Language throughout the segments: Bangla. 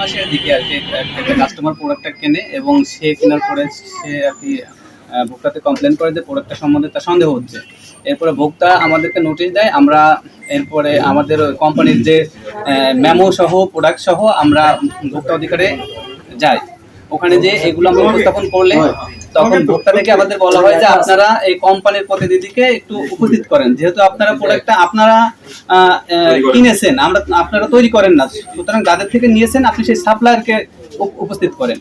মাসের দিকে আর কি একটা কাস্টমার প্রোডাক্টটা কেনে এবং সে কেনার পরে সে আর কি ভোক্তাতে কমপ্লেন করে যে প্রোডাক্টটা সম্বন্ধে তার সন্দেহ হচ্ছে। এরপরে ভোক্তা আমাদেরকে নোটিশ দেয়, আমরা এরপরে আমাদের কোম্পানির যে মেমো সহ প্রোডাক্ট সহ আমরা ভোক্তা অধিকারে যাই। ওখানে যে এগুলো আমরা উপস্থাপন করলে তখন ভোক্তা থেকে আমাদের বলা হয় যে আপনারা এই কোম্পানির প্রতিনিধিকে একটু উপস্থিত করেন। যেহেতু আপনারা প্রোডাক্টটা আপনারা আহ, আহ, কিনেছেন আমরা আপনারা তৈরি করেন না। সুতরাং যাদের থেকে নিয়েছেন আপনি সেই সাপ্লায়ারকে উপস্থিত করেন।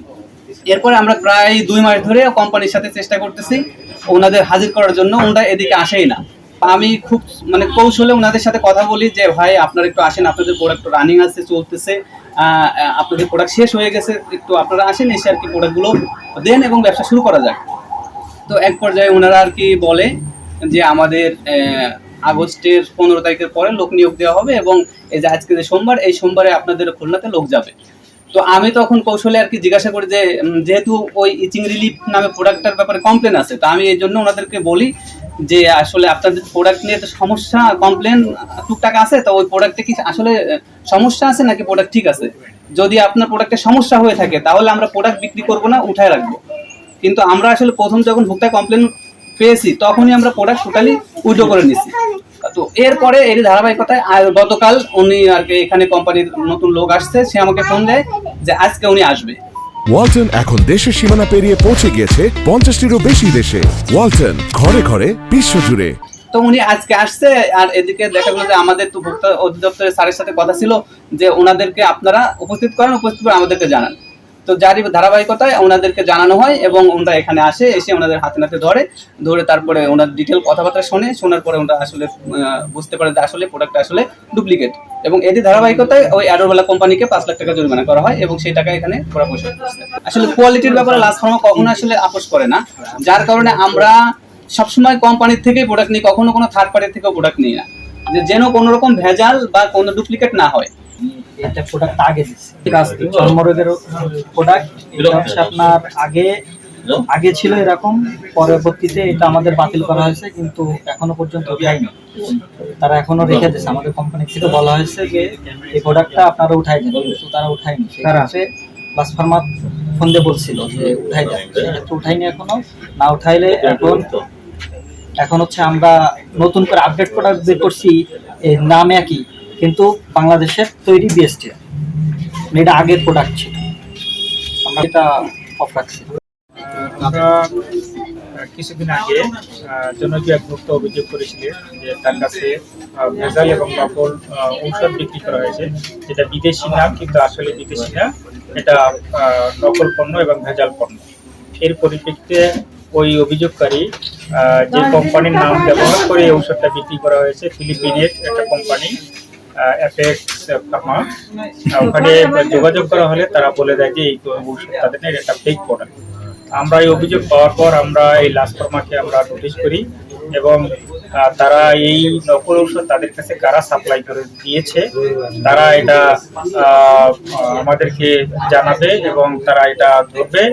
এরপরে আমরা প্রায় দুই মাস ধরে কোম্পানির সাথে চেষ্টা করতেছি ওনাদের হাজির করার জন্য। ওনারা এদিকে আসেই না। আমি খুব মানে কৌশলে ওনাদের সাথে কথা বলি যে, ভাই, আপনারা একটু আসেন, আপনাদের প্রোডাক্ট রানিং আছে, চলতেছে। আপনাদের প্রোডাক্ট শেষ হয়ে গেছে, একটু আপনারা আসেন, এসে আর কি প্রোডাক্টগুলো দেন এবং ব্যবসা শুরু করা যাক। তো এক পর্যায়ে ওনারা আর কি বলে যে, আমাদের আগস্টের পনেরো তারিখের পরে লোক নিয়োগ দেওয়া হবে এবং এই যে আজকে যে সোমবার, এই সোমবারে আপনাদের খুলনাতে লোক যাবে। তো আমি তখন কৌশলে আর কি জিজ্ঞাসা করি যে যেহেতু ওই ইচিং রিলিফ নামে প্রোডাক্টটার ব্যাপারে কমপ্লেন আছে, তো আমি এই জন্য ওনাদেরকে বলি যে আসলে আপনাদের প্রোডাক্ট নিয়ে তো সমস্যা কমপ্লেন টুকটাক আছে, তো ওই প্রোডাক্টে কি আসলে সমস্যা আছে নাকি প্রোডাক্ট ঠিক আছে? যদি আপনার প্রোডাক্টে সমস্যা হয়ে থাকে, তাহলে আমরা প্রোডাক্ট বিক্রি করব না, উঠায় রাখব। কিন্তু আমরা আসলে প্রথম যখন ভোক্তা কমপ্লেন পেয়েছি, তখনই আমরা প্রোডাক্ট টোটালি উইড্রো করে নিছি তো এরপরে এর ধারাবাহিকতায়, আর গতকাল উনি আর কি এখানে কোম্পানির নতুন লোক আসছে, সে আমাকে ফোন দেয় যে আজকে উনি আসবে। ওয়ালটন এখন দেশের সীমানা পেরিয়ে পৌঁছে গিয়েছে পঞ্চাশটিরও বেশি দেশে। ওয়ালটন, ঘরে ঘরে বিশ্বজুড়ে তো উনি আজকে আসছে আর এদিকে দেখা গেলো যে আমাদের তো ভোক্তা অধিদপ্তরের স্যারের সাথে কথা ছিল যে ওনাদেরকে আপনারা উপস্থিত করেন, উপস্থিত করে আমাদেরকে জানান। তো যারই ধারাবাহিকতায় ওনাদেরকে জানানো হয় এবং ওনারা এখানে আসে, এসে ওনাদের হাতে নাতে ধরে ধরে তারপরে ওনার ডিটেল কথাবার্তা শোনে, শোনার পরে ওনারা আসলে বুঝতে পারে যে আসলে প্রোডাক্টটা আসলে ডুপ্লিকেট এবং এদের ধারাবাহিকতায় ওই অ্যাডোরওয়ালা কোম্পানিকে পাঁচ লাখ টাকা জরিমানা করা হয় এবং সেই টাকা এখানে ওরা পয়সা আসলে কোয়ালিটির ব্যাপারে লাস্ট ফার্মা কখনো আসলে আপোষ করে না। যার কারণে আমরা সবসময় কোম্পানির থেকেই প্রোডাক্ট নিই, কখনো কোনো থার্ড পার্টির থেকেও প্রোডাক্ট নিই না। যে যেন কোনো রকম ভেজাল বা কোনো ডুপ্লিকেট না হয়। একটা প্রোডাক্ট আগে দিচ্ছে। চর্মরোগের প্রোডাক্ট এটা হচ্ছে আপনার আগে আগে ছিল এরকম পরবর্তীতে এটা আমাদের বাতিল করা হয়েছে কিন্তু এখনও পর্যন্ত উঠায়নি তারা এখনও রেখে দিয়েছে। আমাদের কোম্পানি থেকে বলা হয়েছে যে এই প্রোডাক্টটা আপনারা উঠাই দেন। কিন্তু তারা উঠায়নি। সেক্ষেত্রে প্লাস ফার্মা ফোন দিয়ে বলছিল যে উঠাই দেন। সেক্ষেত্রে উঠাইনি এখনও। না উঠাইলে এখন এখন হচ্ছে আমরা নতুন করে আপডেট প্রোডাক্ট বের করছি। নাম একই। কিন্তু বাংলাদেশের তৈরি বিএসটি এটা আগের প্রোডাক্ট ছিল। আমরা এটা অফ রাখছি। কিছুদিন আগে আহ, জনপ্রিয় এক ভক্ত অভিযোগ করেছিলেন যে তার কাছে ভেজাল এবং নকল ঔষধ বিক্রি করা হয়েছে। যেটা বিদেশি না কিন্তু আসলে বিদেশি না। এটা নকল পণ্য এবং ভেজাল পণ্য। এর পরিপ্রেক্ষিতে ওই অভিযোগকারী যে কোম্পানির নাম ব্যবহার করে ঔষধটা বিক্রি করা হয়েছে ফিলিপিনের একটা কোম্পানি অ্যাপেক্স ফার্মা ওখানে যোগাযোগ করা হলে তারা বলে দেয় যে এই তাদের এটা ফেক প্রোডাক্ট আমরা এই অভিযোগ পাওয়ার পর আমরা এই লাস্ট ফার্মাকে আমরা নোটিশ করি এবং তারা এই নকল ঔষধ তাদের কাছে কারা সাপ্লাই করে দিয়েছে তারা এটা আমাদেরকে জানাবে এবং তারা এটা ধরবে।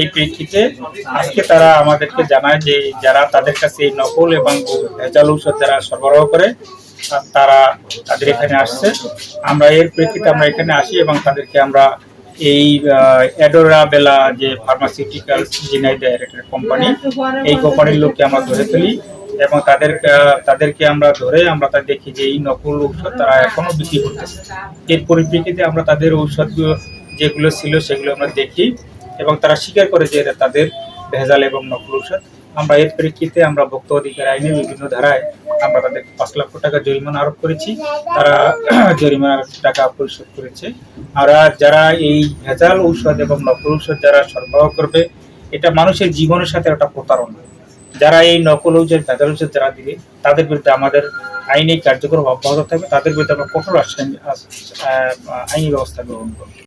এই প্রেক্ষিতে আজকে তারা আমাদেরকে জানায় যে যারা তাদের কাছে এই নকল এবং ভেজাল ঔষধ যারা সরবরাহ করে তারা তাদের এখানে আসছে। আমরা এর প্রেক্ষিতে আমরা এখানে আসি এবং তাদেরকে আমরা এই অ্যাডোরা বেলা যে ফার্মাসিউটিক্যাল জিনাইদের একটা কোম্পানি এই কোম্পানির লোককে আমরা ধরে ফেলি এবং তাদের তাদেরকে আমরা ধরে আমরা তা দেখি যে এই নকল ঔষধ তারা এখনও বিক্রি করতেছে। এর পরিপ্রেক্ষিতে আমরা তাদের ঔষধ যেগুলো ছিল সেগুলো আমরা দেখি এবং তারা স্বীকার করে যে এটা তাদের ভেজাল এবং নকল ঔষধ। আমরা এর প্রেক্ষিতে আমরা ভোক্তা অধিকার আইনের বিভিন্ন ধারায় আমরা তাদের পাঁচ লক্ষ টাকা জরিমানা আরোপ করেছি। তারা জরিমানার টাকা পরিশোধ করেছে। আর যারা এই ভেজাল ঔষধ এবং নকল ঔষধ যারা সরবরাহ করবে, এটা মানুষের জীবনের সাথে একটা প্রতারণা। যারা এই নকল ঔষধ, ভেজাল ঔষধ যারা দিবে, তাদের বিরুদ্ধে আমাদের আইনি কার্যক্রম অব্যাহত থাকবে। তাদের বিরুদ্ধে আমরা কঠোর আইনি আইনি ব্যবস্থা গ্রহণ করব।